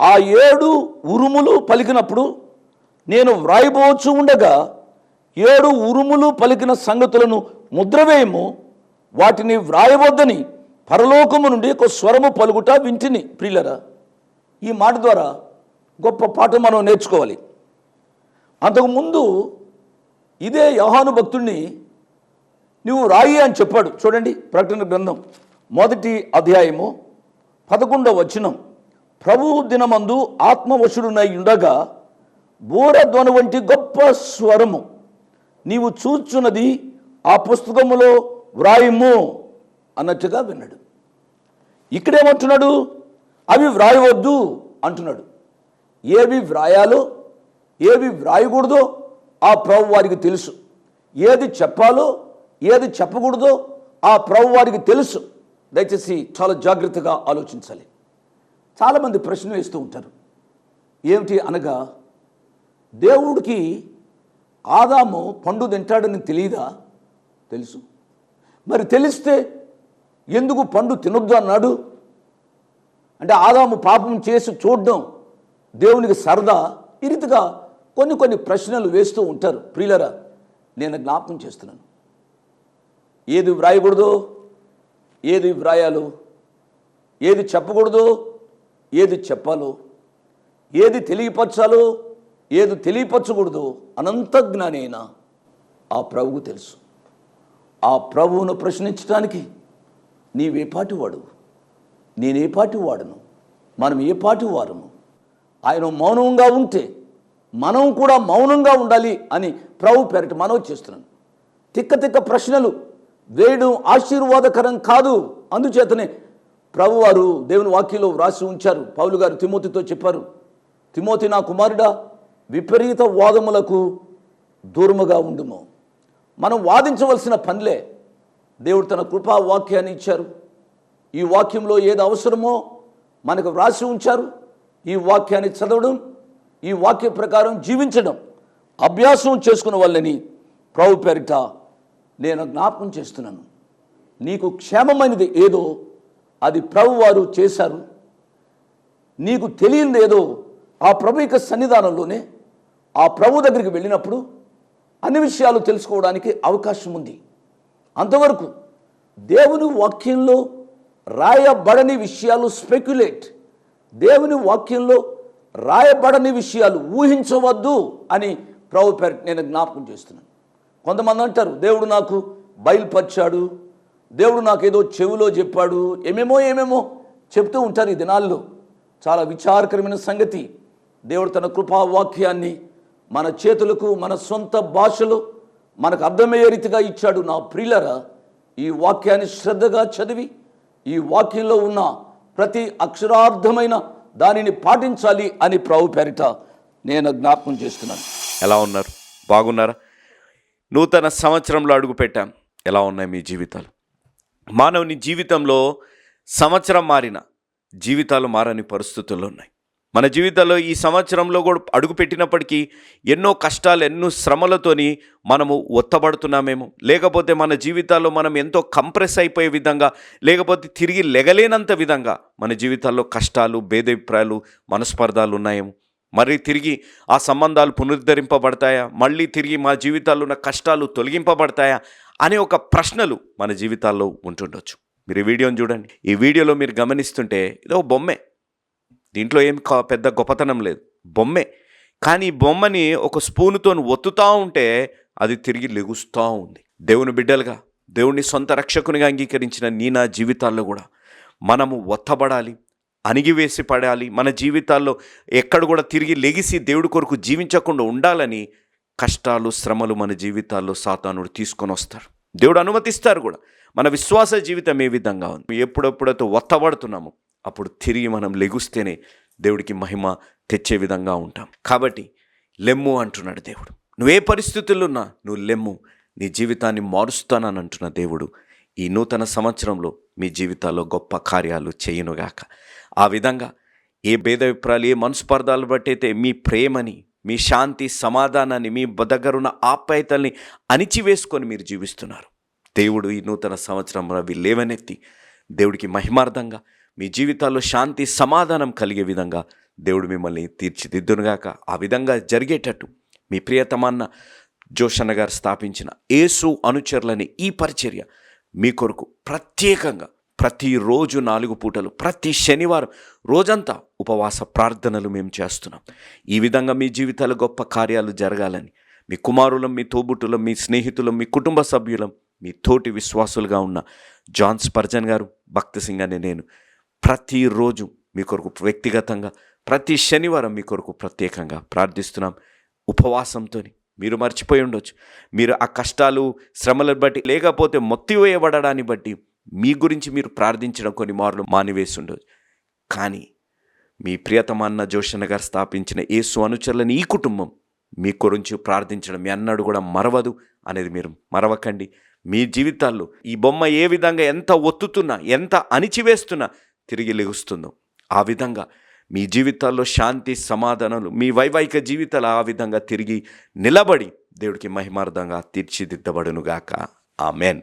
ఆ ఏడు ఉరుములు పలికినప్పుడు నేను వ్రాయబోచు ఉండగా ఏడు ఉరుములు పలికిన సంగతులను ముద్రవేయము వాటిని వ్రాయవద్దని పరలోకము నుండి ఒక స్వరము పలుకుట వింటిని. ప్రియులరా ఈ మాట ద్వారా గొప్ప పాఠం మనం నేర్చుకోవాలి. అంతకుముందు ఇదే యోహాను భక్తుడిని నువ్వు రాయి అని చెప్పాడు. చూడండి ప్రకటన గ్రంథం మొదటి అధ్యాయము పదకొండవ వచనం. ప్రభువు దినమందు ఆత్మవశుడునై ఉండగా బూరధ్వని వంటి గొప్ప స్వరము. నీవు చూచున్నది ఆ పుస్తకములో వ్రాయము అన్నట్టుగా విన్నాడు. ఇక్కడేమంటున్నాడు? అవి వ్రాయవద్దు అంటున్నాడు. ఏవి వ్రాయాలో ఏవి వ్రాయకూడదో ఆ ప్రభు వారికి తెలుసు. ఏది చెప్పాలో ఏది చెప్పకూడదో ఆ ప్రభు వారికి తెలుసు. దయచేసి చాలా జాగ్రత్తగా ఆలోచించాలి. చాలామంది ప్రశ్న వేస్తూ ఉంటారు. ఏమిటి అనగా దేవుడికి ఆదాము పండు తింటాడని తెలియదా తెలుసు. మరి తెలిస్తే ఎందుకు పండు తినొద్దు అన్నాడు? అంటే ఆదాము పాపం చేసి చూడడం దేవునికి సరదా. ఈ రీతిగా కొన్ని కొన్ని ప్రశ్నలు వేస్తూ ఉంటారు. ప్రియులరా నేను జ్ఞాపకం చేస్తున్నాను. ఏది వ్రాయకూడదో? ఏది వ్రాయాలో? ఏది చెప్పకూడదో? ఏది చెప్పాలో ఏది తెలియపరచాలో ఏది తెలియపరచకూడదో అనంత జ్ఞానైన ఆ ప్రభువు తెలుసు. ఆ ప్రభువును ప్రశ్నించడానికి నీవే పాటి వాడు నేనే పాటి వాడను? మనం ఏ పాటి వారము? ఆయన మౌనంగా ఉంటే మనం కూడా మౌనంగా ఉండాలి అని ప్రభు పేరట మనవి చేస్తున్నాను. తిక్క తిక్క ప్రశ్నలు వేయడం ఆశీర్వాదకరం కాదు. అందుచేతనే ప్రభువారు దేవుని వాక్యంలో వ్రాసి ఉంచారు. పౌలు గారు తిమోతితో చెప్పారు తిమోతి నా కుమారుడా విపరీత వాదములకు దూరముగా ఉండుము. మనం వాదించవలసిన పనిలే. దేవుడు తన కృపా వాక్యాన్ని ఇచ్చారు. ఈ వాక్యంలో ఏది అవసరమో మనకు వ్రాసి ఉంచారు. ఈ వాక్యాన్ని చదవడం ఈ వాక్య ప్రకారం జీవించడం అభ్యాసం చేసుకున్న వాళ్ళని ప్రభు పేరిట నేను జ్ఞాపకం చేస్తున్నాను. నీకు క్షేమమైనది ఏదో అది ప్రభు వారు చేశారు. నీకు తెలియలేదో ఏదో ఆ ప్రభు యొక్క సన్నిధానంలోనే ఆ ప్రభు దగ్గరికి వెళ్ళినప్పుడు అన్ని విషయాలు తెలుసుకోవడానికి అవకాశం ఉంది. అంతవరకు దేవుని వాక్యంలో రాయబడని విషయాలు స్పెక్యులేట్ దేవుని వాక్యంలో రాయబడని విషయాలు ఊహించవద్దు అని ప్రభు పేరు నేను జ్ఞాపకం చేస్తున్నాను. కొంతమంది అంటారు దేవుడు నాకు బయలుపరిచాడు దేవుడు నాకు ఏదో చెవిలో చెప్పాడు ఏమేమో ఏమేమో చెప్తూ ఉంటారు ఈ దినాల్లో. చాలా విచారకరమైన సంగతి. దేవుడు తన కృపా వాక్యాన్ని మన చేతులకు మన సొంత భాషలో మనకు అర్థమయ్యే రీతిగా ఇచ్చాడు. నా ప్రియులరా ఈ వాక్యాన్ని శ్రద్ధగా చదివి ఈ వాక్యంలో ఉన్న ప్రతి అక్షరార్థమైన దానిని పాటించాలి అని ప్రభు పేరిట నేను జ్ఞాపకం చేస్తున్నాను. ఎలా ఉన్నారు? బాగున్నారా? నూతన సంవత్సరంలో అడుగుపెట్టాం. ఎలా ఉన్నాయి మీ జీవితాలు? మానవుని జీవితంలో సంవత్సరం మారిన జీవితాలు మారని పరిస్థితులు ఉన్నాయి. మన జీవితంలో ఈ సంవత్సరంలో కూడా అడుగు పెట్టినప్పటికీ ఎన్నో కష్టాలు ఎన్నో శ్రమలతోని మనము ఒత్తబడుతున్నామేమో. లేకపోతే మన జీవితాల్లో మనం ఎంతో కంప్రెస్ అయిపోయే విధంగా లేకపోతే తిరిగి లెగలేనంత విధంగా మన జీవితాల్లో కష్టాలు భేదాభిప్రాయాలు మనస్పర్ధాలు ఉన్నాయేమో. మరి తిరిగి ఆ సంబంధాలు పునరుద్ధరింపబడతాయా? మళ్ళీ తిరిగి మా జీవితాల్లో ఉన్న కష్టాలు తొలగింపబడతాయా? అనే ఒక ప్రశ్నలు మన జీవితాల్లో ఉంటుండొచ్చు. మీరు ఈ వీడియోని చూడండి. ఈ వీడియోలో మీరు గమనిస్తుంటే ఇదో బొమ్మే. దీంట్లో ఏం కా- పెద్ద గొప్పతనం లేదు. బొమ్మే. కానీ బొమ్మని ఒక స్పూన్తో ఒత్తుతా ఉంటే అది తిరిగి లెగుస్తూ ఉంది. దేవుని బిడ్డలుగా దేవుని సొంత రక్షకునిగా అంగీకరించిన నీ నా జీవితాల్లో కూడా మనము ఒత్తబడాలి అణిగివేసి పడాలి. మన జీవితాల్లో ఎక్కడ కూడా తిరిగి లెగిసి దేవుడి కొరకు జీవించకుండా ఉండాలని కష్టాలు శ్రమలు మన జీవితాల్లో సాతానుడు తీసుకొని వస్తారు. దేవుడు అనుమతిస్తారు కూడా. మన విశ్వాస జీవితం ఏ విధంగా ఉంది? ఎప్పుడెప్పుడైతే ఒత్తబడుతున్నాము అప్పుడు తిరిగి మనం లెగుస్తేనే దేవుడికి మహిమ తెచ్చే విధంగా ఉంటాం. కాబట్టి లెమ్ము అంటున్నాడు దేవుడు. నువ్వే పరిస్థితుల్లో ఉన్నా నువ్వు లెమ్ము. నీ జీవితాన్ని మారుస్తానని అంటున్న దేవుడు ఈ నూతన సంవత్సరంలో మీ జీవితాల్లో గొప్ప కార్యాలు చేయనుగాక. ఆ విధంగా ఏ భేదాభిప్రాయాలు ఏ మనస్పర్ధాలు బట్టి అయితే మీ ప్రేమని మీ శాంతి సమాధానాన్ని మీ దగ్గరున్న ఆప్యాయతల్ని అణిచివేసుకొని మీరు జీవిస్తున్నారు. దేవుడు ఈ నూతన సంవత్సరంలో అవి లేవనెత్తి దేవుడికి మహిమార్థంగా మీ జీవితాల్లో శాంతి సమాధానం కలిగే విధంగా దేవుడు మిమ్మల్ని తీర్చిదిద్దునుగాక. ఆ విధంగా జరిగేటట్టు మీ ప్రియతమాన్న జోషన్న గారు స్థాపించిన ఏసు అనుచరులని ఈ పరిచర్య మీ కొరకు ప్రత్యేకంగా ప్రతిరోజు నాలుగు పూటలు ప్రతి శనివారం రోజంతా ఉపవాస ప్రార్థనలు మేము చేస్తున్నాం. ఈ విధంగా మీ జీవితాలు గొప్ప కార్యాలు జరగాలని మీ కుమారులం మీ తోబుట్టులం మీ స్నేహితులం మీ కుటుంబ సభ్యులం మీ తోటి విశ్వాసులుగా ఉన్న జాన్ స్పర్జన్ గారు భక్తి సింగ్ అనే నేను ప్రతిరోజు మీ కొరకు వ్యక్తిగతంగా ప్రతి శనివారం మీ కొరకు ప్రత్యేకంగా ప్రార్థిస్తున్నాం. ఉపవాసంతో మీరు మర్చిపోయి ఉండొచ్చు. మీరు ఆ కష్టాలు శ్రమలను బట్టి లేకపోతే మొత్తివేయబడడాన్ని బట్టి మీ గురించి మీరు ప్రార్థించడం కొన్ని మార్లు మానివేసి కానీ మీ ప్రియతమాన్న జోషన్న గారు స్థాపించిన యేసు అనుచరులని ఈ కుటుంబం మీ గురించి ప్రార్థించడం మీ అన్నాడు కూడా మరవదు అనేది మీరు మరవకండి. మీ జీవితాల్లో ఈ బొమ్మ ఏ విధంగా ఎంత ఒత్తుతున్నా ఎంత అణిచివేస్తున్నా తిరిగి లెగుస్తుందో ఆ విధంగా మీ జీవితాల్లో శాంతి సమాధానాలు మీ వైవాహిక జీవితాలు ఆ విధంగా తిరిగి నిలబడి దేవుడికి మహిమార్థంగా తీర్చిదిద్దబడునుగాక. ఆమెన్.